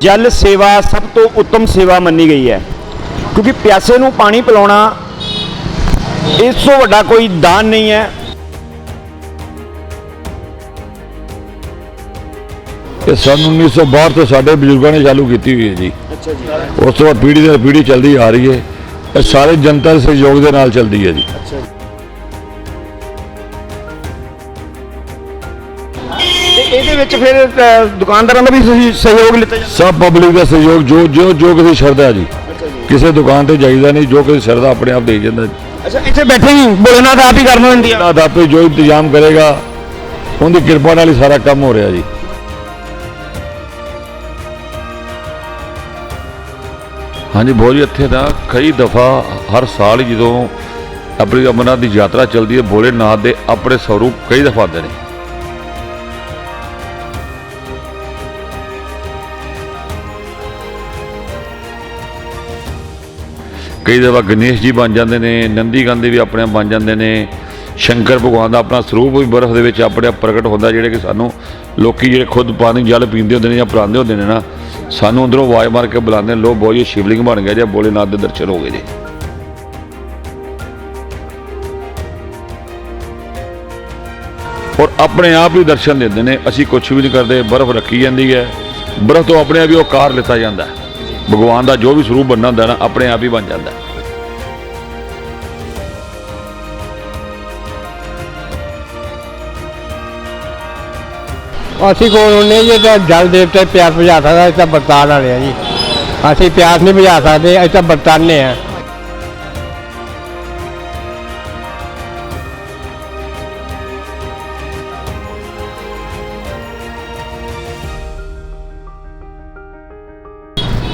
ਜਲ ਸੇਵਾ ਸਭ ਤੋਂ ਉੱਤਮ ਸੇਵਾ ਮੰਨੀ ਗਈ ਹੈ। ਕਿਉਂਕਿ ਪਿਆਸੇ ਨੂੰ ਪਾਣੀ ਪਿਲਾਉਣਾ ਇਸ ਤੋਂ ਵੱਡਾ ਕੋਈ ਦਾਨ ਨਹੀਂ ਹੈ। ਇਹ ਸਨ 1962 ਤੋਂ ਸਾਡੇ ਬਜ਼ੁਰਗਾਂ ਨੇ ਚਾਲੂ ਕੀਤੀ ਹੋਈ ਹੈ ਜੀ। ਅੱਛਾ ਜੀ। ਉਸ ਤੋਂ ਬਾਅਦ ਪੀੜ੍ਹੀ ਦਰ ਪੀੜ੍ਹੀ ਚੱਲਦੀ ਆ ਰਹੀ ਹੈ। ਇਹ ਸਾਰੇ ਜਨਤਾ ਦੇ ਸਹਿਯੋਗ ਦੇ ਨਾਲ ਚੱਲਦੀ ਹੈ ਜੀ। ਅੱਛਾ ਇਹਦੇ ਵਿੱਚ ਫਿਰ ਅ, ਦੁਕਾਨਦਾਰਾਂ ਦਾ ਵੀ ਸਹਿ- ਸਹਿਯੋਗ ਲਿੱਤਾ ਜਾਂਦਾ ਸਭ ਪਬਲਿਕ ਦਾ ਸਹਿਯੋਗ ਜੋ ਜੋ ਜੋ ਕਿਸੇ ਸ਼ਰਧਾ ਜੀ। ਕਿਸੇ ਦੁਕਾਨ ਤੇ ਜਾਈਦਾ ਨਹੀਂ ਜੋ ਕਿਸੇ ਸ਼ਰਧਾ ਆਪਣੇ ਆਪ ਦੇ ਜਾਂਦਾ ਜੀ। ਅੱਛਾ ਇੱਥੇ ਬੈਠੇ ਹੀ ਭੋਲੇਨਾਥ ਆਪ ਹੀ ਕਰਨਾ ਹੁੰਦੀ ਆ। ਆਪੇ ਜੋ ਇੰਤਜ਼ਾਮ ਕਰੇਗਾ ਉਹਦੀ ਕਿਰਪਾ ਨਾਲ ਹੀ ਸਾਰਾ ਕੰਮ ਹੋ ਰਿਹਾ ਜੀ। ਹਾਂਜੀ ਬਹੁਤ ਜੀ ਇੱਥੇ ਦਾ ਕਈ ਦਫਾ ਹਰ ਸਾਲ ਹੀ ਜਦੋਂ ਆਪਣੀ ਅਮਰਨਾਥ ਦੀ ਯਾਤਰਾ ਚੱਲਦੀ ਹੈ ਭੋਲੇਨਾਥ ਦੇ ਆਪਣੇ ਸਰੂਪ ਕਈ ਦਫਾ ਆਉਂਦੇ ਨੇ। ਕਈ ਦਫਾ ਗਣੇਸ਼ ਜੀ ਬਣ ਜਾਂਦੇ ਨੇ, ਨੰਦੀ ਗਾਂਧੀ ਵੀ ਆਪਣੇ ਆਪ ਬਣ ਜਾਂਦੇ ਨੇ, ਸ਼ੰਕਰ ਭਗਵਾਨ ਦਾ ਆਪਣਾ ਸਰੂਪ ਵੀ ਬਰਫ਼ ਦੇ ਵਿੱਚ ਆਪਣੇ ਆਪ ਪ੍ਰਗਟ ਹੁੰਦਾ, ਜਿਹੜੇ ਕਿ ਸਾਨੂੰ ਲੋਕੀ ਜਿਹੜੇ ਖੁਦ ਪਾਣੀ, ਜਲ ਪੀਂਦੇ ਹੁੰਦੇ ਨੇ ਜਾਂ ਪਿਲਾਉਂਦੇ ਹੁੰਦੇ ਨੇ ਨਾ, ਸਾਨੂੰ ਅੰਦਰੋਂ ਆਵਾਜ਼ ਮਾਰ ਕੇ ਬੁਲਾਉਂਦੇ ਨੇ, ਲੋ ਬਹੁਤ ਜੀ, ਸ਼ਿਵਲਿੰਗ ਬਣ ਗਿਆ ਜਾਂ ਭੋਲੇਨਾਥ ਦੇ ਦਰਸ਼ਨ ਹੋ ਗਏ ਜੀ। ਔਰ ਆਪਣੇ ਆਪ ਹੀ ਦਰਸ਼ਨ ਦਿੰਦੇ ਨੇ, ਅਸੀਂ ਕੁਝ ਵੀ ਨਹੀਂ ਕਰਦੇ, ਬਰਫ਼ ਰੱਖੀ ਜਾਂਦੀ ਹੈ, ਬਰਫ਼ ਤੋਂ ਆਪਣੇ ਆਪ ਹੀ ਉਹ ਕਾਰ ਲਿੱਤਾ ਜਾਂਦਾ ਹੈ। ਭਗਵਾਨ ਦਾ ਜੋ ਵੀ ਸਰੂਪ ਬਣਨਾ ਹੁੰਦਾ ਨਾ, ਆਪਣੇ ਆਪ ਹੀ ਬਣ ਜਾਂਦਾ। ਹੈ ਅਸੀਂ ਕੋਲ ਹੁੰਨੇ ਜੀ ਤਾਂ ਜਲ ਦੇਵਤੇ ਪਿਆਸ ਬੁਝਾ ਸਕਦਾ ਅਸੀਂ ਤਾਂ ਬਰਤਾਨ ਵਾਲੇ ਆ ਜੀ। ਅਸੀਂ ਪਿਆਸ ਨਹੀਂ ਬੁਝਾ ਸਕਦੇ, ਅਸੀਂ ਤਾਂ ਬਰਤਾਨੇ ਆ।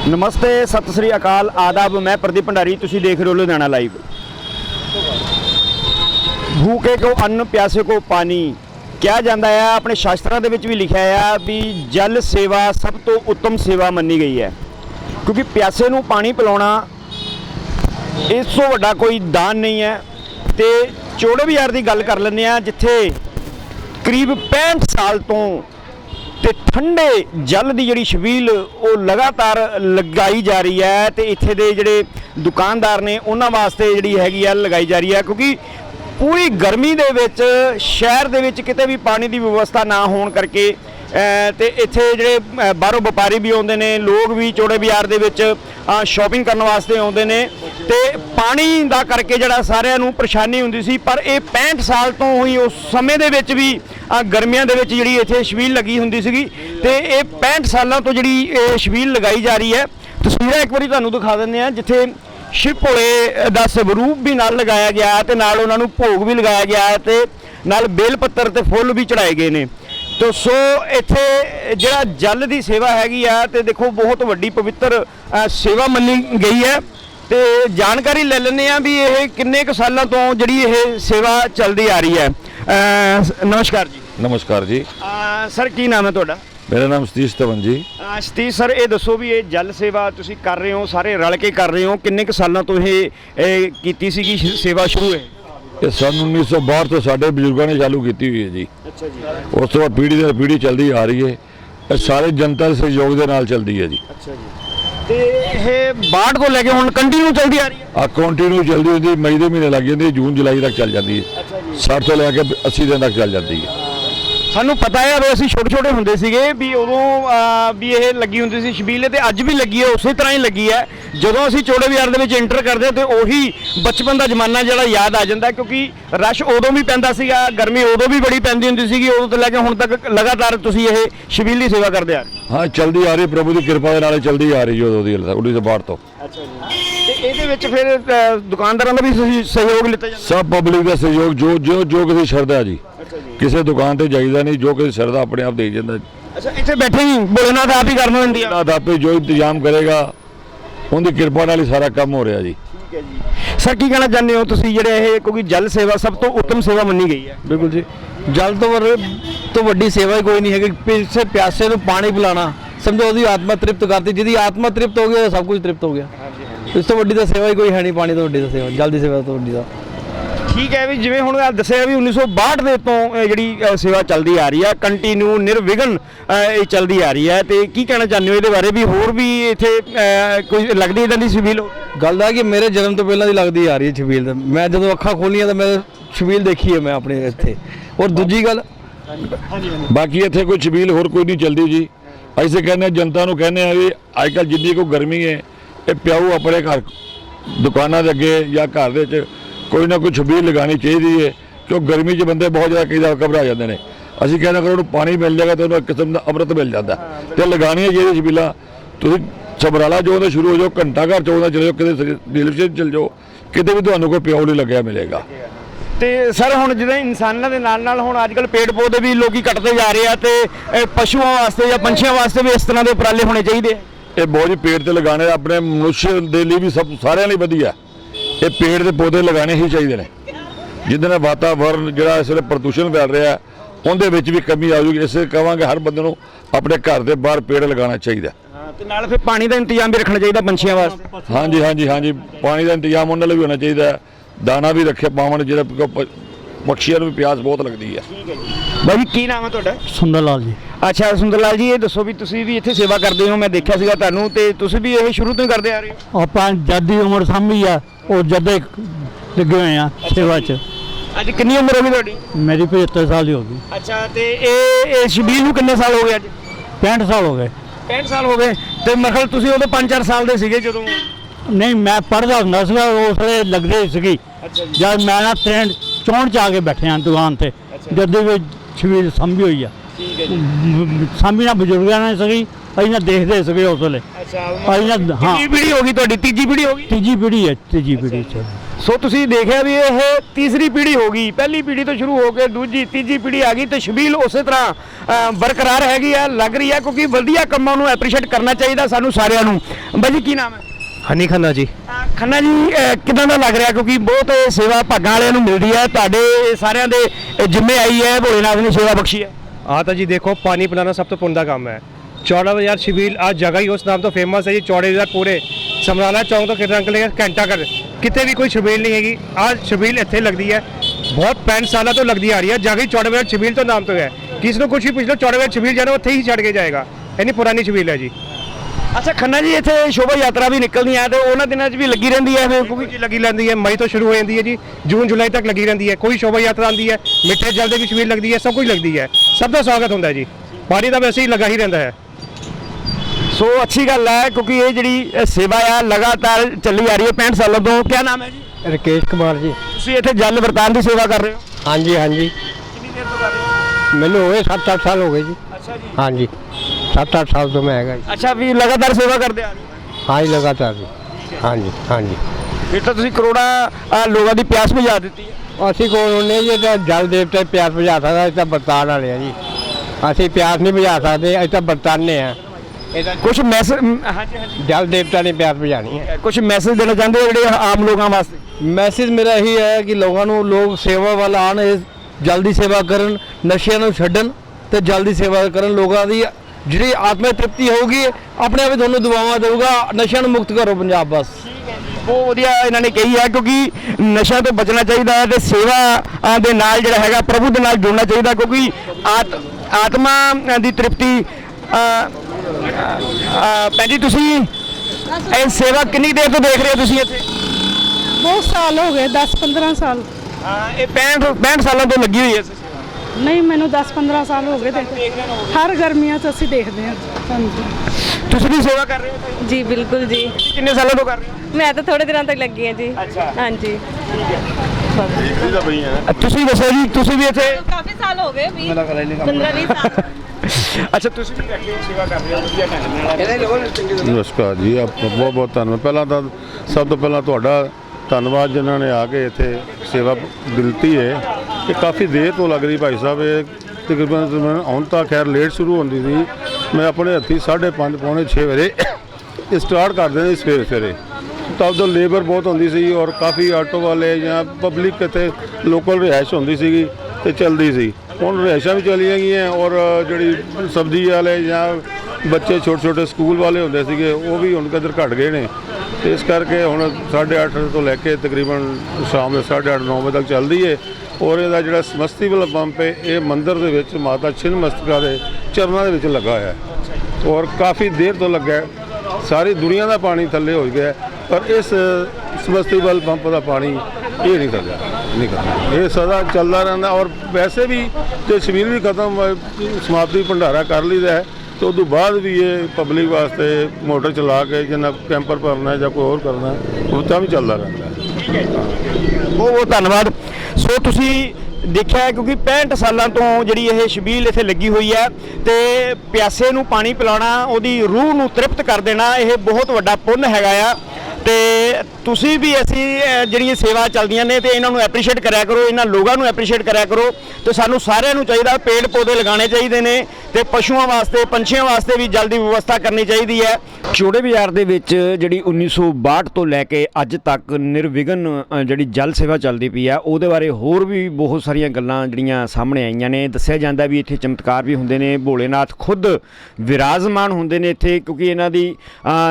ਨਮਸਤੇ, ਸਤਿ ਸ੍ਰੀ ਅਕਾਲ, ਆਦਾਬ, ਮੈਂ ਪ੍ਰਦੀਪ ਭੰਡਾਰੀ, ਤੁਸੀਂ ਦੇਖ ਰਹੇ ਹੋ ਲੁਧਿਆਣਾ ਲਾਈਵ ਭੂਖੇ ਕੋ ਅੰਨ, ਪਿਆਸੇ ਕੋ ਪਾਣੀ। ਕਿਹਾ ਜਾਂਦਾ ਹੈ ਆਪਣੇ ਸ਼ਾਸਤਰਾਂ ਦੇ ਵਿੱਚ ਵੀ ਲਿਖਿਆ ਆ ਵੀ ਜਲ ਸੇਵਾ ਸਭ ਤੋਂ ਉੱਤਮ ਸੇਵਾ ਮੰਨੀ ਗਈ ਹੈ। ਕਿਉਂਕਿ ਪਿਆਸੇ ਨੂੰ ਪਾਣੀ ਪਿਲਾਉਣਾ ਇਸ ਤੋਂ ਵੱਡਾ ਕੋਈ ਦਾਨ ਨਹੀਂ ਹੈ। ਤੇ ਚੋੜੇ ਬਾਜ਼ਾਰ ਦੀ ਗੱਲ ਕਰ ਲੈਂਦੇ ਆ ਜਿੱਥੇ ਕਰੀਬ 65 ਸਾਲ ਤੋਂ ਤੇ ਠੰਡੇ ਜਲ ਦੀ ਜਿਹੜੀ ਛਬੀਲ ਉਹ ਲਗਾਤਾਰ ਲਗਾਈ ਜਾ ਰਹੀ ਹੈ ਤੇ ਇੱਥੇ ਦੇ ਜਿਹੜੇ ਦੁਕਾਨਦਾਰ ਨੇ ਉਹਨਾਂ ਵਾਸਤੇ ਜਿਹੜੀ ਹੈਗੀ ਆ ਲਗਾਈ ਜਾ ਰਹੀ ਹੈ, ਕਿਉਂਕਿ ਪੂਰੀ ਗਰਮੀ ਦੇ ਵਿੱਚ ਸ਼ਹਿਰ ਦੇ ਵਿੱਚ ਕਿਤੇ ਵੀ ਪਾਣੀ ਦੀ ਵਿਵਸਥਾ ਨਾ ਹੋਣ ਕਰਕੇ ਤੇ ਇੱਥੇ ਜਿਹੜੇ ਬਾਹਰੋਂ ਵਪਾਰੀ ਵੀ ਆਉਂਦੇ ਨੇ, ਲੋਕ ਵੀ ਚੋੜੇ ਬਾਜ਼ਾਰ ਦੇ ਵਿੱਚ ਸ਼ਾਪਿੰਗ ਕਰਨ ਵਾਸਤੇ ਆਉਂਦੇ ਨੇ। ਤੇ ਪਾਣੀ ਦਾ ਕਰਕੇ ਜਿਹੜਾ ਸਾਰਿਆਂ ਨੂੰ ਪਰੇਸ਼ਾਨੀ ਹੁੰਦੀ ਸੀ, ਪਰ ਇਹ 65 ਸਾਲ ਤੋਂ ਹੀ ਉਸ ਸਮੇਂ ਦੇ ਵਿੱਚ ਵੀ ਗਰਮੀਆਂ ਦੇ ਵਿੱਚ ਜਿਹੜੀ ਇੱਥੇ ਛਬੀਲ ਲੱਗੀ ਹੁੰਦੀ ਸੀਗੀ। ਤੇ ਇਹ 65 ਸਾਲਾਂ ਤੋਂ ਜਿਹੜੀ ਇਹ ਛਬੀਲ ਲਗਾਈ ਜਾ ਰਹੀ ਹੈ। ਤਸਵੀਰਾਂ ਇੱਕ ਵਾਰੀ ਤੁਹਾਨੂੰ ਦਿਖਾ ਦਿੰਦੇ ਆ ਜਿੱਥੇ ਸ਼ਿਵ ਭੋਲੇ ਦਾ ਸਵਰੂਪ ਵੀ ਨਾਲ ਲਗਾਇਆ ਗਿਆ ਤੇ ਨਾਲ ਉਹਨਾਂ ਨੂੰ ਭੋਗ ਵੀ ਲਗਾਇਆ ਗਿਆ ਤੇ ਨਾਲ ਬੇਲ ਪੱਤਰ ਤੇ ਫੁੱਲ ਵੀ ਚੜਾਏ ਗਏ ਨੇ। ਤੋ ਸੋ ਇੱਥੇ ਜਿਹੜਾ ਜਲ ਦੀ ਸੇਵਾ ਹੈਗੀ ਆ ਤੇ ਦੇਖੋ ਬਹੁਤ ਵੱਡੀ ਪਵਿੱਤਰ ਸੇਵਾ ਮੰਨੀ ਗਈ ਹੈ। ਤੇ ਜਾਣਕਾਰੀ ਲੈ ਲੈਂਦੇ ਆ ਵੀ ਇਹ ਕਿੰਨੇ ਕੁ ਸਾਲਾਂ ਤੋਂ ਜਿਹੜੀ ਇਹ ਸੇਵਾ ਚੱਲਦੀ ਆ ਰਹੀ ਹੈ। ਨਮਸਕਾਰ ਜੀ। ਨਮਸਕਾਰ ਜੀ। ਸਰ ਕੀ ਨਾਮ ਹੈ ਤੁਹਾਡਾ? ਮੇਰਾ ਨਾਮ ਸਤੀਸ਼ ਧਵਨ ਜੀ। ਸਤੀਸ਼ ਸਰ ਇਹ ਦੱਸੋ ਵੀ ਇਹ ਜਲ ਸੇਵਾ ਤੁਸੀਂ ਕਰ ਰਹੇ ਹੋ ਸਾਰੇ ਰਲ ਕੇ ਕਰ ਰਹੇ ਹੋ। ਕਿੰਨੇ ਕੁ ਸਾਲਾਂ ਤੋਂ ਇਹ ਕੀਤੀ ਸੀਗੀ ਸੇਵਾ ਸ਼ੁਰੂ ਹੈ ਇਹ ਸਨ 1962 ਤੋਂ ਸਾਡੇ ਬਜ਼ੁਰਗਾਂ ਨੇ ਚਾਲੂ ਕੀਤੀ ਹੋਈ ਹੈ ਜੀ। ਅੱਛਾ ਜੀ। ਉਸ ਤੋਂ ਬਾਅਦ ਪੀੜ੍ਹੀ ਦਰ ਪੀੜ੍ਹੀ ਚੱਲਦੀ ਆ ਰਹੀ ਹੈ। ਇਹ ਸਾਰੇ ਜਨਤਾ ਦੇ ਸਹਿਯੋਗ ਦੇ ਨਾਲ ਚੱਲਦੀ ਹੈ ਜੀ। ਅੱਛਾ ਜੀ। ਤੇ ਇਹ ਬਾੜ ਤੋਂ ਲੈ ਕੇ ਹੁਣ ਕੰਟੀਨਿਊ ਚੱਲਦੀ ਆ ਰਹੀ ਹੈ? ਆ ਕੰਟੀਨਿਊ ਚੱਲਦੀ ਹੁੰਦੀ ਮਈ ਦੇ ਮਹੀਨੇ ਲੱਗ ਜਾਂਦੀ ਹੈ ਜੂਨ ਜੁਲਾਈ ਤੱਕ ਚੱਲ ਜਾਂਦੀ ਹੈ। ਅੱਛਾ ਜੀ। 60 ਤੋਂ ਲੈ ਕੇ 80 ਦਿਨ ਤੱਕ ਚੱਲ ਜਾਂਦੀ ਹੈ। ਸਾਨੂੰ ਪਤਾ ਹੈ ਵੀ ਅਸੀਂ ਛੋਟੇ ਛੋਟੇ ਹੁੰਦੇ ਸੀਗੇ ਵੀ ਉਦੋਂ ਵੀ ਇਹ ਲੱਗੀ ਹੁੰਦੀ ਸੀ ਛਬੀਲੇ ਤੇ ਅੱਜ ਵੀ ਲੱਗੀ ਹੈ ਉਸੇ ਤਰ੍ਹਾਂ ਹੀ ਲੱਗੀ ਹੈ। ਜਦੋਂ ਅਸੀਂ ਚੋੜੇ ਬਾਜ਼ਾਰ ਦੇ ਵਿੱਚ ਐਂਟਰ ਕਰਦੇ ਤੇ ਉਹੀ ਬਚਪਨ ਦਾ ਜ਼ਮਾਨਾ ਜਿਹੜਾ ਯਾਦ ਆ ਜਾਂਦਾ ਕਿਉਂਕਿ ਰਸ਼ ਉਦੋਂ ਵੀ ਪੈਂਦਾ ਸੀਗਾ ਗਰਮੀ ਉਦੋਂ ਵੀ ਬੜੀ ਪੈਂਦੀ ਹੁੰਦੀ ਸੀਗੀ ਉਦੋਂ ਤੋਂ ਲੈ ਕੇ ਹੁਣ ਤੱਕ ਲਗਾਤਾਰ ਤੁਸੀਂ ਇਹ ਛਬੀਲ ਦੀ ਸੇਵਾ ਕਰਦੇ ਆ ਰਹੇ ਹਾਂ। ਚੱਲਦੀ ਆ ਰਹੀ ਪ੍ਰਭੂ ਦੀ ਕਿਰਪਾ ਦੇ ਨਾਲ ਚੱਲਦੀ ਆ ਰਹੀ ਉਦੋਂ ਦੀ 1962 ਤੋਂ ਅੱਛਾ ਜੀ। ਤੇ ਇਹਦੇ ਵਿੱਚ ਫਿਰ ਦੁਕਾਨਦਾਰਾਂ ਦਾ ਵੀ ਸਹਿ- ਸਹਿਯੋਗ ਲਿੱਤਾ ਜਾਂਦਾ? ਸਭ ਪਬਲਿਕ ਦਾ ਸਹਿਯੋਗ ਜੋ ਜੋ ਜੋ ਕਿਸੇ ਸ਼ਰਧਾ ਜੀ। ਅੱਛਾ ਜੀ। ਕਿਸੇ ਦੁਕਾਨ ਤੇ ਜਾਈਦਾ ਨਹੀਂ ਜੋ ਕਿਸੇ ਸ਼ਰਧਾ ਆਪਣੇ ਆਪ ਦੇ ਜਾਂਦਾ। ਅੱਛਾ ਇੱਥੇ ਬੈਠੇ ਹੀ ਭੋਲੇਨਾਥ ਆਪ ਹੀ ਕਰਨਾ ਹੁੰਦੀ ਆ। Allah ਆਪੇ ਜੋ ਇੰਤਜ਼ਾਮ ਕਰੇਗਾ ਉਹਦੀ ਕਿਰਪਾ ਨਾਲ ਹੀ ਸਾਰਾ ਕੰਮ ਹੋ ਰਿਹਾ ਜੀ। ਠੀਕ ਹੈ ਜੀ। ਸਰ ਕੀ ਕਹਿਣਾ ਚਾਹੁੰਦੇ ਹੋ ਤੁਸੀਂ ਜਿਹੜੇ ਇਹ ਕਿਉਂਕਿ ਜਲ ਸੇਵਾ ਸਭ ਤੋਂ ਉੱਤਮ ਸੇਵਾ ਮੰਨੀ ਗਈ ਹੈ। ਬਿਲਕੁਲ ਜੀ। ਜਲ ਤੋਂ ਵਰ ਤੋਂ ਵੱਡੀ ਸੇਵਾ ਹੀ ਕੋਈ ਨਹੀਂ ਹੈਗੀ। ਪਿੱਛੇ ਪਿਆਸੇ ਨੂੰ ਪਾਣੀ ਪਿਲਾਣਾ ਸਮਝੋ ਉਹਦੀ ਆਤਮਾ ਤ੍ਰਿਪਤ ਕਰਦੀ ਜਿਹਦੀ ਆਤਮਾ ਤ੍ਰਿਪਤ ਹੋ ਗਈ ਉਹਦਾ ਸਭ ਕੁਝ ਤ੍ਰਿਪਤ ਹੋ ਗਿਆ। ਇਸ ਤੋਂ ਵੱਡੀ ਤਾਂ ਸੇਵਾ ਹੀ ਕੋਈ ਹੈ ਨਹੀਂ ਪਾਣੀ ਤੋਂ ਵੱਡੀ ਤਾਂ ਸੇਵਾ ਜਲ ਦੀ ਸੇਵਾ ਤੋਂ ਵੱਡੀ ਤਾਂ। ਠੀਕ ਹੈ ਵੀ ਜਿਵੇਂ ਹੁਣ ਦੱਸਿਆ ਵੀ 1962 ਦੇ ਤੋਂ ਇਹ ਜਿਹੜੀ ਸੇਵਾ ਚੱਲਦੀ ਆ ਰਹੀ ਹੈ ਕੰਟੀਨਿਊ ਨਿਰਵਿਘਨ ਇਹ ਚੱਲਦੀ ਆ ਰਹੀ ਹੈ। ਤੇ ਕੀ ਕਹਿਣਾ ਚਾਹੁੰਦੇ ਹੋ ਇਹਦੇ ਬਾਰੇ ਵੀ? ਹੋਰ ਵੀ ਇੱਥੇ ਕੋਈ ਲੱਗਦੀ ਇਦਾਂ ਦੀ ਸਿਵਲ ਗੱਲ ਦਾ ਕਿ ਮੇਰੇ ਜਨਮ ਤੋਂ ਪਹਿਲਾਂ ਦੀ ਲੱਗਦੀ ਆ ਰਹੀ ਹੈ ਛਬੀਲ। ਮੈਂ ਜਦੋਂ ਅੱਖਾਂ ਖੋਲੀਆਂ ਤਾਂ ਮੈਂ ਛਬੀਲ ਦੇਖੀ ਹੈ ਮੈਂ ਆਪਣੇ ਇੱਥੇ। ਔਰ ਦੂਜੀ ਗੱਲ, ਬਾਕੀ ਇੱਥੇ ਕੋਈ ਛਬੀਲ ਹੋਰ ਕੋਈ ਨਹੀਂ ਚੱਲਦੀ ਜੀ। ਅਸੀਂ ਕਹਿੰਦੇ ਜਨਤਾ ਨੂੰ ਕਹਿੰਦੇ ਆ ਵੀ ਅੱਜ ਕੱਲ੍ਹ ਜਿੰਨੀ ਕੋ ਗਰਮੀ ਹੈ, ਇਹ ਪਿਆਊ ਆਪਣੇ ਘਰ, ਦੁਕਾਨਾਂ ਦੇ ਅੱਗੇ ਜਾਂ ਘਰ ਦੇ ਵਿੱਚ ਕੋਈ ਨਾ ਕੋਈ ਛਬੀਲ ਲਗਾਉਣੀ ਚਾਹੀਦੀ ਹੈ ਕਿਉਂ ਗਰਮੀ 'ਚ ਬੰਦੇ ਬਹੁਤ ਜ਼ਿਆਦਾ ਕਈ ਵਾਰ ਘਬਰਾ ਜਾਂਦੇ ਨੇ। ਅਸੀਂ ਕਹਿੰਦੇ ਅਗਰ ਉਹਨੂੰ ਪਾਣੀ ਮਿਲ ਜਾਏਗਾ ਤਾਂ ਉਹਨੂੰ ਇੱਕ ਕਿਸਮ ਦਾ ਅੰਮ੍ਰਿਤ ਮਿਲ ਜਾਂਦਾ। ਤੇ ਲਗਾਉਣੀਆਂ ਚਾਹੀਦੀਆਂ ਛਬੀਲਾਂ। ਤੁਸੀਂ ਸਬਰਾਲਾ ਜੋ ਤੋਂ ਸ਼ੁਰੂ ਹੋ ਜਾਓ ਘੰਟਾ ਘਰ ਚੋਂ ਦਾ ਚਲੇ ਜਾਓ ਕਿਤੇ ਡੀਲਰਸ਼ਿਪ ਚਲ ਜਾਓ ਕਿਤੇ ਵੀ ਤੁਹਾਨੂੰ ਕੋਈ ਪਿਆਉ ਨਹੀਂ ਲੱਗਿਆ ਮਿਲੇਗਾ। ਤੇ ਸਰ ਹੁਣ ਜਿਵੇਂ ਇਨਸਾਨਾਂ ਦੇ ਨਾਲ ਨਾਲ ਹੁਣ ਅੱਜਕੱਲ ਪੇੜ ਪੌਦੇ ਵੀ ਲੋਕੀ ਕੱਟਦੇ ਜਾ ਰਹੇ ਆ ਤੇ ਪਸ਼ੂਆਂ ਵਾਸਤੇ ਜਾਂ ਪੰਛੀਆਂ ਵਾਸਤੇ ਵੀ ਇਸ ਤਰ੍ਹਾਂ ਦੇ ਉਪਰਾਲੇ ਹੋਣੇ ਚਾਹੀਦੇ ਇਹ ਬਹੁਤ ਹੀ ਪੇੜ ਤੇ ਲਗਾਣੇ ਆਪਣੇ ਮਨੁੱਖ ਦੇ ਲਈ ਵੀ ਸਭ ਸਾਰਿਆਂ ਲਈ ਵਧੀਆ। ਇਹ ਪੇੜ ਦੇ ਪੌਦੇ ਲਗਾਣੇ ਹੀ ਚਾਹੀਦੇ ਨੇ। ਜਿਹਦੇ ਨਾਲ ਵਾਤਾਵਰਨ ਜਿਹੜਾ ਇਸ ਵੇਲੇ ਪ੍ਰਦੂਸ਼ਣ ਫੈਲ ਰਿਹਾ ਹੈ, ਉਹਦੇ ਵਿੱਚ ਵੀ ਕਮੀ ਆ ਜਾਊਗੀ ਇਸੇ ਕਹਾਂਗੇ ਹਰ ਬੰਦੇ ਨੂੰ ਆਪਣੇ ਘਰ ਦੇ ਬਾਹਰ ਪੇੜ ਲਗਾਉਣਾ ਚਾਹੀਦਾ। ਹਾਂ ਤੇ ਨਾਲ ਫਿਰ ਪਾਣੀ ਦਾ ਇੰਤਜ਼ਾਮ ਵੀ ਰੱਖਣਾ ਚਾਹੀਦਾ ਪੰਛੀਆਂ ਵਾਸਤੇ। ਹਾਂਜੀ ਹਾਂਜੀ ਹਾਂਜੀ। ਪਾਣੀ ਦਾ ਇੰਤਜ਼ਾਮ ਉਹਨਾਂ ਲਈ ਵੀ ਹੋਣਾ ਚਾਹੀਦਾ। ਹੈ। ਦਾਣਾ ਵੀ ਰੱਖੇ ਪਾਵਣ ਜਿਹੜਾ ਪਕਸ਼ੀਆਂ ਨੂੰ ਵੀ ਪਿਆਸ ਬਹੁਤ ਲੱਗਦੀ ਹੈ। ਬਾਈ ਜੀ। ਕੀ ਨਾਮ ਹੈ ਤੁਹਾਡਾ? ਸੁੰਦਰ ਲਾਲ ਜੀ। ਅੱਛਾ ਸੁੰਦਰ ਲਾਲ ਜੀ ਇਹ ਦੱਸੋ ਵੀ ਤੁਸੀਂ ਵੀ ਇੱਥੇ ਸੇਵਾ ਕਰਦੇ ਹੋ ਮੈਂ ਦੇਖਿਆ ਸੀਗਾ ਤੁਹਾਨੂੰ ਤੇ ਤੁਸੀਂ ਵੀ ਇਹ ਸ਼ੁਰੂ ਤੋਂ ਹੀ ਕਰਦੇ ਆ ਰਹੇ ਹੋ? ਆਪਾਂ ਜਦ ਦੀ ਉਮਰ ਸਾਂਭੀ ਆ। ਉਹ ਜਦ ਲੱਗੇ ਹੋਏ ਆ ਸੇਵਾ 'ਚ। ਅੱਜ ਕਿੰਨੀ ਉਮਰ ਹੋ ਗਈ ਤੁਹਾਡੀ? ਮੇਰੀ 75 ਸਾਲ ਦੀ ਹੋ ਗਈ। ਅੱਛਾ ਤੇ ਇਹ ਇਹ ਸ਼ਬੀਲ ਨੂੰ ਕਿੰਨੇ ਸਾਲ ਹੋ ਗਏ ਅੱਜ? 65 ਸਾਲ ਹੋ ਗਏ। 65 ਸਾਲ ਹੋ ਗਏ। ਤੇ ਮਖਲ ਤੁਸੀਂ ਉਦੋਂ 5-4 ਸਾਲ ਦੇ ਸੀਗੇ ਜਦੋਂ? ਨਹੀਂ ਮੈਂ ਪੜਦਾ ਹੁੰਦਾ ਸੀਗਾ ਉਸ ਵੇਲੇ ਲੱਗਦੇ ਸੀਗੀ। ਅੱਛਾ ਜਦ ਮੈਂ ਨਾ 63 64 ਚ ਆ ਕੇ ਬੈਠਿਆ ਦੁਕਾਨ ਤੇ ਜਦ ਦੀ ਵੀ ਛਵੀਲ ਸੰਭੀ ਹੋਈ ਆ। ਠੀਕ ਹੈ ਜੀ। ਸਾਂਭੀ ਨਾ ਬਜ਼ੁਰਗਾਂ ਨੇ ਸੀਗੀ ਅਸੀਂ ਨਾ ਦੇਖਦੇ ਸੀਗੇ ਉਸ ਵੇਲੇ। ਅੱਛਾ ਅਸੀਂ ਨਾ ਹਾਂ। ਕਿੰਨੀ ਪੀੜੀ ਹੋ ਗਈ ਤੁਹਾਡੀ? ਤੀਜੀ ਪੀੜੀ ਹੋ ਗਈ? ਤੀਜੀ ਪੀੜ੍ਹੀ ਹੈ ਤੀਜੀ ਪੀੜ੍ਹੀ ਚ। ਸੋ ਤੁਸੀਂ ਦੇਖਿਆ ਵੀ ਇਹ ਤੀਸਰੀ ਪੀੜੀ ਹੋ ਗਈ। ਪਹਿਲੀ ਪੀੜੀ ਤੋਂ ਸ਼ੁਰੂ ਹੋ ਕੇ ਦੂਜੀ ਤੀਜੀ ਪੀੜੀ ਆ ਗਈ ਤੇ ਸ਼ਬੀਲ ਉਸੇ ਤਰ੍ਹਾਂ ਬਰਕਰਾਰ ਹੈਗੀ ਆ ਲੱਗ ਰਹੀ ਆ ਕਿਉਂਕਿ ਵਧੀਆ ਕੰਮਾਂ ਨੂੰ ਐਪਰੀਸ਼ੀਏਟ ਕਰਨਾ ਚਾਹੀਦਾ ਸਾਨੂੰ ਸਾਰਿਆਂ ਨੂੰ। ਬਾਈ ਜੀ ਕੀ ਨਾਮ ਹੈ? ਹਨੀ ਖੰਨਾ ਜੀ। ਖੰਨਾ ਜੀ ਅ, ਕਿੱਦਾਂ ਦਾ ਲੱਗ ਰਿਹਾ? ਕਿਉਂਕਿ ਬਹੁਤ ਸੇਵਾ ਭਾਗਾਂ ਵਾਲਿਆਂ ਨੂੰ ਮਿਲਦੀ ਹੈ ਤੁਹਾਡੇ ਸਾਰਿਆਂ ਦੇ ਜਿੰਮੇ ਆਈ ਹੈ ਭੋਲੇਨਾਥ ਨੇ ਸੇਵਾ ਬਖਸ਼ੀ ਹੈ। ਆ ਤਾਂ ਜੀ ਦੇਖੋ ਪਾਣੀ ਪਿਲਾਉਣਾ ਸਭ ਤੋਂ ਪੁੰਦਾ ਕੰਮ ਹੈ। चौड़ा बाजार शिविर आज जगह ही उस नाम तो फेमस है जी चौड़े बाजार पूरे समराला चौक तो कितना अंकल घंटा कर कितने भी कोई छबील नहीं हैगी आज छबील ਇੱਥੇ ਲੱਗਦੀ ਹੈ ਬਹੁਤ 65 ਸਾਲਾਂ ਤੋਂ ਲੱਗਦੀ ਆ ਰਹੀ ਹੈ ਜਗ੍ਹਾ ਹੀ ਚੌੜੇ ਬਾਜ਼ਾਰ ਛਬੀਲ ਤੋਂ ਨਾਮ ਤੋਂ ਹੈ ਕਿਸ ਨੂੰ ਕੁਝ ਵੀ ਪੁੱਛ ਲਓ ਚੌੜੇ ਬਾਜ਼ਾਰ ਛਬੀਲ ਜਾਣਾ ਉੱਥੇ ਹੀ ਛੱਡ ਕੇ ਜਾਏਗਾ ਇੰਨੀ ਪੁਰਾਣੀ ਛਬੀਲ ਹੈ ਜੀ ਅੱਛਾ ਖੰਨਾ ਜੀ ਇੱਥੇ ਸ਼ੋਭਾ ਯਾਤਰਾ ਵੀ ਨਿਕਲਦੀਆਂ ਹੈ ਤੇ ਉਹਨਾਂ ਦਿਨਾਂ 'ਚ ਵੀ ਲੱਗੀ ਰਹਿੰਦੀ ਹੈ ਫਿਰ ਕੋਈ ਜੀ ਲੱਗੀ ਰਹਿੰਦੀ ਹੈ ਮਈ ਤੋਂ ਸ਼ੁਰੂ ਹੋ ਜਾਂਦੀ ਹੈ ਜੀ ਜੂਨ ਜੁਲਾਈ ਤੱਕ ਲੱਗੀ ਰਹਿੰਦੀ ਹੈ ਕੋਈ ਸ਼ੋਭਾ ਯਾਤਰਾ ਆਉਂਦੀ ਹੈ ਮਿੱਠੇ ਜਲ ਦੇ ਵੀ ਛਬੀਲ ਲੱਗਦੀ ਹੈ ਸਭ ਕੁਝ ਲੱਗਦੀ ਹੈ ਸਭ ਦਾ ਸਵਾਗਤ ਹੁੰਦਾ ਹੈ ਜੀ ਪਾਣੀ ਤਾਂ ਵੈਸੇ ਹੀ ਲੱਗਾ ਹੀ ਰਹਿੰਦਾ ਹੈ ਸੋ ਅੱਛੀ ਗੱਲ ਹੈ ਕਿਉਂਕਿ ਇਹ ਜਿਹੜੀ ਸੇਵਾ ਆ ਲਗਾਤਾਰ ਚੱਲੀ ਆ ਰਹੀ ਹੈ 65 ਸਾਲਾਂ ਤੋਂ। ਕੀ ਨਾਮ ਹੈ ਜੀ? ਰਕੇਸ਼ ਕੁਮਾਰ ਜੀ। ਤੁਸੀਂ ਇੱਥੇ ਜਲ ਵਰਤਾਨ ਦੀ ਸੇਵਾ ਕਰ ਰਹੇ ਹੋ? ਹਾਂਜੀ ਹਾਂਜੀ। ਕਿੰਨੀ ਦੇਰ ਤੋਂ ਕਰ ਰਹੇ ਹੋ? ਮੈਨੂੰ ਹੋਏ 7-8 ਸਾਲ ਹੋ ਗਏ ਜੀ। ਅੱਛਾ ਜੀ। ਹਾਂਜੀ। 7-8 ਸਾਲ ਤੋਂ ਮੈਂ ਹੈਗਾ ਜੀ। ਅੱਛਾ ਵੀ ਲਗਾਤਾਰ ਸੇਵਾ ਕਰਦੇ ਆ ਰਹੇ ਹੋ? ਹਾਂ ਜੀ ਲਗਾਤਾਰ ਜੀ। ਹਾਂਜੀ ਹਾਂਜੀ। ਫਿਰ ਤਾਂ ਤੁਸੀਂ ਕਰੋੜਾਂ ਲੋਕਾਂ ਦੀ ਪਿਆਸ ਬੁਝਾ ਦਿੱਤੀ ਹੈ। ਅਸੀਂ ਕੋਲ ਹੁੰਨੇ ਜੀ ਤਾਂ ਜਲ ਦੇਵਤਾ ਪਿਆਸ ਬੁਝਾ ਸਕਦਾ ਅਸੀਂ ਤਾਂ ਬਰਤਾਨ ਵਾਲੇ ਆ ਜੀ। ਅਸੀਂ ਪਿਆਸ ਨਹੀਂ ਬੁਝਾ ਸਕਦੇ ਅਸੀਂ ਤਾਂ ਬਰਤਾਨੇ ਆ ਕੁਝ ਮੈਸੇਜ ਹਾਂਜੀ ਹਾਂਜੀ। ਜਲ ਦੇਵਤਾ ਨੇ ਪਿਆਸ ਬੁਝਾਣੀ ਹੈ। ਕੁਝ ਮੈਸੇਜ ਦੇਣਾ ਚਾਹੁੰਦੇ ਹੋ ਜਿਹੜੇ ਆਮ ਲੋਕਾਂ ਵਾਸਤੇ? ਮੈਸੇਜ ਮੇਰਾ ਇਹੀ ਹੈ ਕਿ ਲੋਕਾਂ ਨੂੰ ਲੋਕ ਸੇਵਾ ਵੱਲ ਆਣ ਜਲਦੀ ਸੇਵਾ ਕਰਨ ਨਸ਼ਿਆਂ ਨੂੰ ਛੱਡਣ ਤੇ ਜਲਦੀ ਸੇਵਾ ਕਰਨ ਲੋਕਾਂ ਦੀ ਜਿਹੜੀ ਆਤਮਾ ਤ੍ਰਿਪਤੀ ਹੋਊਗੀ ਆਪਣੇ ਆਪ ਹੀ ਤੁਹਾਨੂੰ ਦੁਆਵਾਂ ਦੇਊਗਾ ਨਸ਼ਿਆਂ ਨੂੰ ਮੁਕਤ ਕਰੋ ਪੰਜਾਬ ਬਸ। ਬਹੁਤ ਵਧੀਆ ਇਹਨਾਂ ਨੇ ਕਹੀ ਹੈ ਕਿਉਂਕਿ ਨਸ਼ਾ ਤੋਂ ਬਚਣਾ ਚਾਹੀਦਾ ਹੈ ਤੇ ਸੇਵਾ ਦੇ ਨਾਲ ਜਿਹੜਾ ਹੈਗਾ ਪ੍ਰਭੂ ਦੇ ਨਾਲ ਜੁੜਨਾ ਚਾਹੀਦਾ ਕਿਉਂਕਿ ਆਤ ਆਤਮਾ ਦੀ ਤ੍ਰਿਪਤੀ ਭੈਣ ਜੀ ਤੁਸੀਂ ਇਹ ਸੇਵਾ ਕਿੰਨੀ ਦੇਰ ਤੋਂ ਦੇਖ ਰਹੇ ਹੋ ਤੁਸੀਂ ਇੱਥੇ ਬਹੁਤ ਸਾਲ ਹੋ ਗਏ 10 15 ਸਾਲ ਇਹ 65 65 ਸਾਲਾਂ ਤੋਂ ਲੱਗੀ ਹੋਈ ਹੈ ਇਸ ਸੇਵਾ। ਨਹੀਂ ਮੈਨੂੰ 10 15 ਸਾਲ ਹੋ ਗਏ ਦੇਖਦੇ ਹਰ ਗਰਮੀਆਂ 'ਚ ਅਸੀਂ ਦੇਖਦੇ ਹਾਂ। ਹਾਂਜੀ। ਤੁਸੀਂ ਵੀ ਸੇਵਾ ਕਰ ਰਹੇ ਹੋ ਜੀ ਬਿਲਕੁਲ ਜੀ। ਤੁਸੀਂ ਕਿੰਨੇ ਸਾਲਾਂ ਤੋਂ ਕਰ ਰਹੇ ਹੋ? ਮੈਂ ਤਾਂ ਥੋੜੇ ਦਿਨਾਂ ਤੋਂ ਹੀ ਲੱਗੀ ਹਾਂ ਜੀ। ਅੱਛਾ। ਹਾਂਜੀ। ਅ, ਤੁਸੀਂ ਦੱਸੋ ਜੀ ਤੁਸੀਂ ਵੀ ਇੱਥੇ ਕਾਫੀ ਸਾਲ ਹੋ ਗਏ 20 15 20 ਸਾਲ। ਅੱਛਾ ਤੁਸੀਂ ਵੀ ਬੈਠੇ ਹੋ, ਸੇਵਾ ਕਰ ਰਹੇ ਹੋ ਵਧੀਆ ਢੰਗ ਨਾਲ। ਨਮਸਕਾਰ ਜੀ ਆਪ ਬਹੁਤ ਬਹੁਤ ਧੰਨਵਾਦ। ਪਹਿਲਾਂ ਤਾਂ ਸਭ ਤੋਂ ਪਹਿਲਾਂ ਤੁਹਾਡਾ ਧੰਨਵਾਦ ਜਿਨ੍ਹਾਂ ਨੇ ਆ ਕੇ ਇੱਥੇ ਸੇਵਾ ਦਿੱਤੀ ਹੈ। ਇਹ ਕਾਫੀ ਦੇਰ ਤੋਂ ਲੱਗ ਰਹੀ ਭਾਈ ਸਾਹਿਬ, ਇਹ ਤਕਰੀਬਨ ਤਕਰੀਬਨ ਹੁਣ ਤਾਂ ਖੈਰ ਲੇਟ ਸ਼ੁਰੂ ਹੁੰਦੀ ਸੀ। ਮੈਂ ਆਪਣੇ ਹੱਥੀ 5:30 ਪੌਣੇ 6 ਵਜੇ ਇਹ ਸਟਾਰਟ ਕਰ ਦਿੰਦੇ ਸਵੇਰੇ ਸਵੇਰੇ। ਤਾਂ ਉਦੋਂ ਲੇਬਰ ਬਹੁਤ ਹੁੰਦੀ ਸੀ ਔਰ ਕਾਫੀ ਆਟੋ ਵਾਲੇ ਜਾਂ ਪਬਲਿਕ ਇੱਥੇ ਲੋਕਲ ਰਿਹਾਇਸ਼ ਹੁੰਦੀ ਸੀਗੀ ਤੇ ਚੱਲਦੀ ਸੀ। ਹੁਣ ਰਿਹਾਇਸ਼ਾਂ ਵੀ ਚਲੀਆਂ ਗਈਆਂ ਔਰ ਜਿਹੜੀ ਸਬਜ਼ੀ ਵਾਲੇ ਜਾਂ ਬੱਚੇ ਛੋਟੇ ਛੋਟੇ ਸਕੂਲ ਵਾਲੇ ਹੁੰਦੇ ਸੀਗੇ, ਉਹ ਵੀ ਹੁਣ ਕਿੱਧਰ ਘਟ ਗਏ ਨੇ। ਤੇ ਇਸ ਕਰਕੇ ਹੁਣ 8:30 ਤੋਂ ਲੈ ਕੇ ਤਕਰੀਬਨ ਸ਼ਾਮ ਦੇ 8:30 9 ਵਜੇ ਤੱਕ ਚੱਲਦੀ ਹੈ ਔਰ ਇਹਦਾ ਜਿਹੜਾ ਸਮਸਤੀਬਲ ਪੰਪ ਹੈ ਇਹ ਮੰਦਿਰ ਦੇ ਵਿੱਚ ਮਾਤਾ ਛਿਨਮਸਤਕਾ ਦੇ ਚਰਨਾਂ ਦੇ ਵਿੱਚ ਲੱਗਾ ਹੋਇਆ ਹੈ। ਔਰ ਕਾਫੀ ਦੇਰ ਤੋਂ ਲੱਗਾ ਹੈ। ਸਾਰੀ ਦੁਨੀਆ ਦਾ ਪਾਣੀ ਥੱਲੇ ਹੋ ਗਿਆ ਪਰ ਇਸ ਸਮਸਤੀਬਲ ਪੰਪ ਦਾ ਪਾਣੀ ਇਹ ਨਹੀਂ ਕਰਦਾ ਨਹੀਂ ਕਰਦਾ ਇਹ ਸਦਾ ਚੱਲਦਾ ਰਹਿੰਦਾ ਔਰ ਵੈਸੇ ਵੀ ਜੇ ਛਬੀਲ ਵੀ ਖਤਮ ਹੋਏ, ਸਮਾਪਤੀ ਭੰਡਾਰਾ ਕਰ ਲਈਦਾ ਹੈ ਤੇ ਉਦੋਂ ਬਾਅਦ ਵੀ ਇਹ ਪਬਲਿਕ ਵਾਸਤੇ ਮੋਟਰ ਚਲਾ ਕੇ ਜਿੰਨਾ ਕੈਂਪਰ ਭਰਨਾ ਜਾਂ ਕੋਈ ਹੋਰ ਕਰਨਾ ਉਹ ਤਾਂ ਵੀ ਚੱਲਦਾ ਰਹਿੰਦਾ ਹੈ। ਬਹੁਤ ਬਹੁਤ ਧੰਨਵਾਦ। ਸੋ ਤੁਸੀਂ ਦੇਖਿਆ ਕਿਉਂਕਿ 65 ਸਾਲਾਂ ਤੋਂ ਜਿਹੜੀ ਇਹ ਸ਼ਬੀਲ ਇੱਥੇ ਲੱਗੀ ਹੋਈ ਹੈ ਤੇ ਪਿਆਸੇ ਨੂੰ ਪਾਣੀ ਪਿਲਾਉਣਾ, ਉਹਦੀ ਰੂਹ ਨੂੰ ਤ੍ਰਿਪਤ ਕਰ ਦੇਣਾ, ਇਹ ਬਹੁਤ ਵੱਡਾ ਪੁੰਨ ਹੈਗਾ ਆ। ਤੇ ਤੁਸੀਂ ਵੀ ਅਸੀਂ ਜਿਹੜੀਆਂ ਸੇਵਾ ਚੱਲਦੀਆਂ ਨੇ ਤੇ ਇਹਨਾਂ ਨੂੰ ਐਪਰੀਸ਼ੀਏਟ ਕਰਿਆ ਕਰੋ, ਇਹਨਾਂ ਲੋਕਾਂ ਨੂੰ ਐਪਰੀਸ਼ੀਏਟ ਕਰਿਆ ਕਰੋ ਤੇ ਸਾਨੂੰ ਸਾਰਿਆਂ ਨੂੰ ਚਾਹੀਦਾ ਪੇੜ ਪੌਦੇ ਲਗਾਉਣੇ ਚਾਹੀਦੇ ਨੇ ਤੇ ਪਸ਼ੂਆਂ ਵਾਸਤੇ, ਪੰਛੀਆਂ ਵਾਸਤੇ ਵੀ ਜਲਦੀ ਵਿਵਸਥਾ ਕਰਨੀ ਚਾਹੀਦੀ ਹੈ। ਚੋੜੇ ਬਾਜ਼ਾਰ ਦੇ ਵਿੱਚ ਜਿਹੜੀ 1962 ਤੋਂ ਲੈ ਕੇ ਅੱਜ ਤੱਕ ਨਿਰਵਿਘਨ ਜਿਹੜੀ ਜਲ ਸੇਵਾ ਚੱਲਦੀ ਪਈ ਆ, ਉਹਦੇ ਬਾਰੇ ਹੋਰ ਵੀ ਬਹੁਤ ਸਾਰੀਆਂ ਗੱਲਾਂ ਜਿਹੜੀਆਂ ਸਾਹਮਣੇ ਆਈਆਂ ਨੇ। ਦੱਸਿਆ ਜਾਂਦਾ ਵੀ ਇੱਥੇ ਚਮਤਕਾਰ ਵੀ ਹੁੰਦੇ ਨੇ, ਭੋਲੇਨਾਥ ਖੁਦ ਵਿਰਾਜਮਾਨ ਹੁੰਦੇ ਨੇ ਇੱਥੇ ਕਿਉਂਕਿ ਇਹਨਾਂ ਦੀ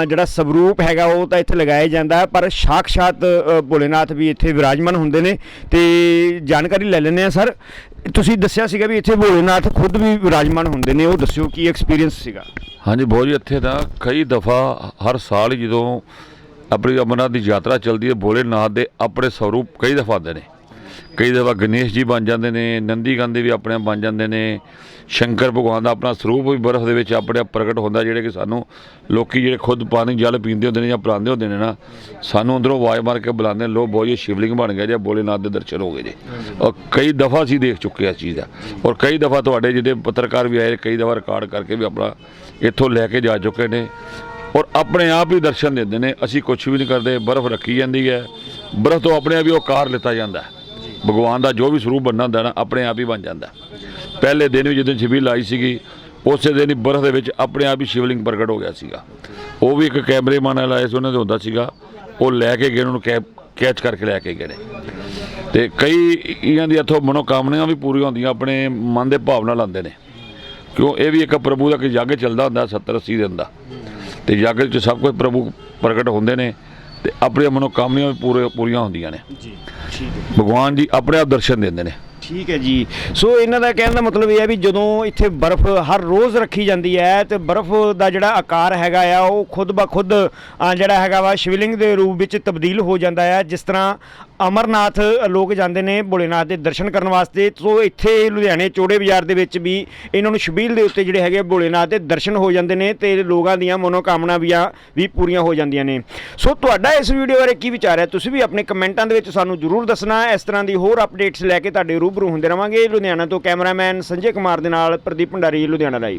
ਜਿਹੜਾ ਸਵਰੂਪ ਹੈਗਾ ਉਹ ਤਾਂ ਇੱਥੇ ਲਗਾਇਆ ਜਾਂਦਾ ਹੈ, ਪਰ ਸਾਖਸ਼ਾਤ ਭੋਲੇਨਾਥ ਵੀ ਇੱਥੇ ਵਿਰਾਜਮਾਨ ਹੁੰਦੇ ਨੇ। ਤੇ ਜਾਣਕਾਰੀ ਲੈ ਲੈਂਦੇ ਆ ਸਰ। ਤੁਸੀਂ ਦੱਸਿਆ ਸੀਗਾ ਵੀ ਇੱਥੇ ਭੋਲੇਨਾਥ ਖੁਦ ਵੀ ਵਿਰਾਜਮਾਨ ਹੁੰਦੇ ਨੇ, ਉਹ ਦੱਸਿਓ ਕੀ ਐਕਸਪੀਰੀਅੰਸ ਸੀਗਾ? ਹਾਂਜੀ, ਬਹੁਤ ਜੀ, ਇੱਥੇ ਤਾਂ ਕਈ ਦਫਾ ਹਰ ਸਾਲ ਜਦੋਂ ਆਪਣੀ ਅਮਰਨਾਥ ਦੀ ਯਾਤਰਾ ਚੱਲਦੀ ਹੈ, ਭੋਲੇਨਾਥ ਦੇ ਆਪਣੇ ਸਰੂਪ ਕਈ ਦਫਾ ਆਉਂਦੇ ਨੇ। ਕਈ ਦਫਾ ਗਣੇਸ਼ ਜੀ ਬਣ ਜਾਂਦੇ ਨੇ ਨੰਦੀ ਗੰਦੇ ਵੀ ਆਪਣੇ ਆਪ ਬਣ ਜਾਂਦੇ ਨੇ ਸ਼ੰਕਰ ਭਗਵਾਨ ਦਾ ਆਪਣਾ ਸਰੂਪ ਵੀ ਬਰਫ਼ ਦੇ ਵਿੱਚ ਆਪਣੇ ਆਪ ਪ੍ਰਗਟ ਹੁੰਦਾ ਜਿਹੜੇ ਕਿ ਸਾਨੂੰ ਲੋਕੀ ਜਿਹੜੇ ਖੁਦ ਪਾਣੀ ਜਲ ਪੀਂਦੇ ਹੁੰਦੇ ਨੇ ਜਾਂ ਪਿਲਾਉਂਦੇ ਹੁੰਦੇ ਨੇ ਨਾ ਸਾਨੂੰ ਅੰਦਰੋਂ ਆਵਾਜ਼ ਮਾਰ ਕੇ ਬੁਲਾਉਂਦੇ ਨੇ, ਲੋ ਬਹੁਤ ਜੀ ਸ਼ਿਵਲਿੰਗ ਬਣ ਗਿਆ ਜਾਂ ਭੋਲੇਨਾਥ ਦੇ ਦਰਸ਼ਨ ਹੋ ਗਏ ਜੀ। ਔਰ ਕਈ ਦਫਾ ਅਸੀਂ ਦੇਖ ਚੁੱਕੇ ਹਾਂ ਇਸ ਚੀਜ਼ ਦਾ। ਔਰ ਕਈ ਦਫਾ ਤੁਹਾਡੇ ਜਿਹੜੇ ਪੱਤਰਕਾਰ ਵੀ ਆਏ ਕਈ ਦਫਾ ਰਿਕਾਰਡ ਕਰਕੇ ਵੀ ਆਪਣਾ ਇੱਥੋਂ ਲੈ ਕੇ ਜਾ ਚੁੱਕੇ ਨੇ। ਔਰ ਆਪਣੇ ਆਪ ਹੀ ਦਰਸ਼ਨ ਦਿੰਦੇ ਨੇ ਅਸੀਂ ਕੁਝ ਵੀ ਨਹੀਂ ਕਰਦੇ ਬਰਫ਼ ਰੱਖੀ ਜਾਂਦੀ ਹੈ ਬਰਫ਼ ਤੋਂ ਆਪਣੇ ਆਪ ਹੀ ਉਹ ਕਾਰ ਲਿੱਤਾ ਜਾਂਦਾ ਹੈ। ਭਗਵਾਨ ਦਾ ਜੋ ਵੀ ਸਰੂਪ ਬਣਨਾ ਹੁੰਦਾ ਨਾ, ਆਪਣੇ ਆਪ ਹੀ ਬਣ ਜਾਂਦਾ। ਪਹਿਲੇ ਦਿਨ ਵੀ ਜਦੋਂ ਛਬੀਲ ਲਾਈ ਸੀਗੀ, ਉਸੇ ਦਿਨ ਹੀ ਬਰਫ਼ ਦੇ ਵਿੱਚ ਆਪਣੇ ਆਪ ਹੀ ਸ਼ਿਵਲਿੰਗ ਪ੍ਰਗਟ ਹੋ ਗਿਆ ਸੀਗਾ। ਉਹ ਵੀ ਇੱਕ ਕੈਮਰੇਮੈਨ ਨਾਲ ਆਏ ਸੀ, ਉਹਨਾਂ ਦੇ ਹੁੰਦਾ ਸੀਗਾ। ਉਹ ਲੈ ਕੇ ਗਏ, ਉਹਨੂੰ ਕੈਪ, ਕੈਚ ਕਰਕੇ ਲੈ ਕੇ ਗਏ ਨੇ। ਤੇ ਕਈ ਇਹਨਾਂ ਦੀ ਇੱਥੋਂ ਮਨੋਕਾਮਨਾਵਾਂ ਵੀ ਪੂਰੀਆਂ ਹੁੰਦੀਆਂ, ਆਪਣੇ ਮਨ ਦੇ ਭਾਵ ਨਾਲ ਆਉਂਦੇ ਨੇ। ਕਿਉਂ? ਇਹ ਵੀ ਇੱਕ ਪ੍ਰਭੂ ਦਾ ਕਿ ਯੱਗ ਚੱਲਦਾ ਹੁੰਦਾ 70 80 ਦਿਨ ਦਾ। ਤੇ ਯੱਗ ਵਿੱਚ ਸਭ ਕੁਝ ਪ੍ਰਭੂ ਪ੍ਰਗਟ ਹੁੰਦੇ ਨੇ। ਤੇ ਆਪਣੀਆਂ ਮਨੋਕਾਮਨਾਵਾਂ ਵੀ ਪੂਰੇ ਪੂਰੀਆਂ ਹੁੰਦੀਆਂ ਨੇ। ਜੀ ਠੀਕ ਹੈ। ਭਗਵਾਨ ਜੀ ਆਪਣੇ ਆਪ ਦਰਸ਼ਨ ਦਿੰਦੇ ਨੇ। ਠੀਕ ਹੈ ਜੀ। ਸੋ ਇਹਨਾਂ ਦਾ ਕਹਿਣ ਦਾ ਮਤਲਬ ਇਹ ਹੈ ਵੀ ਜਦੋਂ ਇੱਥੇ ਬਰਫ਼ ਹਰ ਰੋਜ਼ ਰੱਖੀ ਜਾਂਦੀ ਹੈ ਤੇ ਬਰਫ਼ ਦਾ ਜਿਹੜਾ ਆਕਾਰ ਹੈਗਾ ਆ ਉਹ ਖੁਦ ਬ ਖੁਦ ਅ, ਜਿਹੜਾ ਹੈਗਾ ਵਾ ਸ਼ਿਵਲਿੰਗ ਦੇ ਰੂਪ ਵਿੱਚ ਤਬਦੀਲ ਹੋ ਜਾਂਦਾ ਹੈ ਜਿਸ ਤਰ੍ਹਾਂ ਅਮਰਨਾਥ ਲੋਕ ਜਾਂਦੇ ਨੇ ਭੋਲੇਨਾਥ ਦੇ ਦਰਸ਼ਨ ਕਰਨ ਵਾਸਤੇ। ਸੋ ਇੱਥੇ ਲੁਧਿਆਣੇ ਚੋੜੇ ਬਾਜ਼ਾਰ ਦੇ ਵਿੱਚ ਵੀ ਇਹਨਾਂ ਨੂੰ ਸ਼ਬੀਲ ਦੇ ਉੱਤੇ ਜਿਹੜੇ ਹੈਗੇ ਭੋਲੇਨਾਥ ਦੇ ਦਰਸ਼ਨ ਹੋ ਜਾਂਦੇ ਨੇ ਤੇ ਲੋਕਾਂ ਦੀਆਂ ਮਨੋਕਾਮਨਾ ਵੀ ਪੂਰੀਆਂ ਹੋ ਜਾਂਦੀਆਂ ਨੇ। ਸੋ ਤੁਹਾਡਾ ਇਸ ਵੀਡੀਓ ਬਾਰੇ ਕੀ ਵਿਚਾਰ ਹੈ? ਤੁਸੀਂ ਵੀ ਆਪਣੇ ਕਮੈਂਟਾਂ ਦੇ ਵਿੱਚ ਸਾਨੂੰ ਜਰੂਰ ਦੱਸਣਾ। ਇਸ ਤਰ੍ਹਾਂ ਦੀ ਹੋਰ ਅਪਡੇਟਸ ਲੈ ਕੇ ਤੁਹਾਡੇ ਰੂਬਰੂ ਹੁੰਦੇ ਰਵਾਂਗੇ। ਲੁਧਿਆਣਾ ਤੋਂ ਕੈਮਰਾਮੈਨ ਸੰਜੇ ਕੁਮਾਰ ਦੇ ਨਾਲ ਪ੍ਰਦੀਪ ਭੰਡਾਰੀ, ਲੁਧਿਆਣਾ ਲਾਈਵ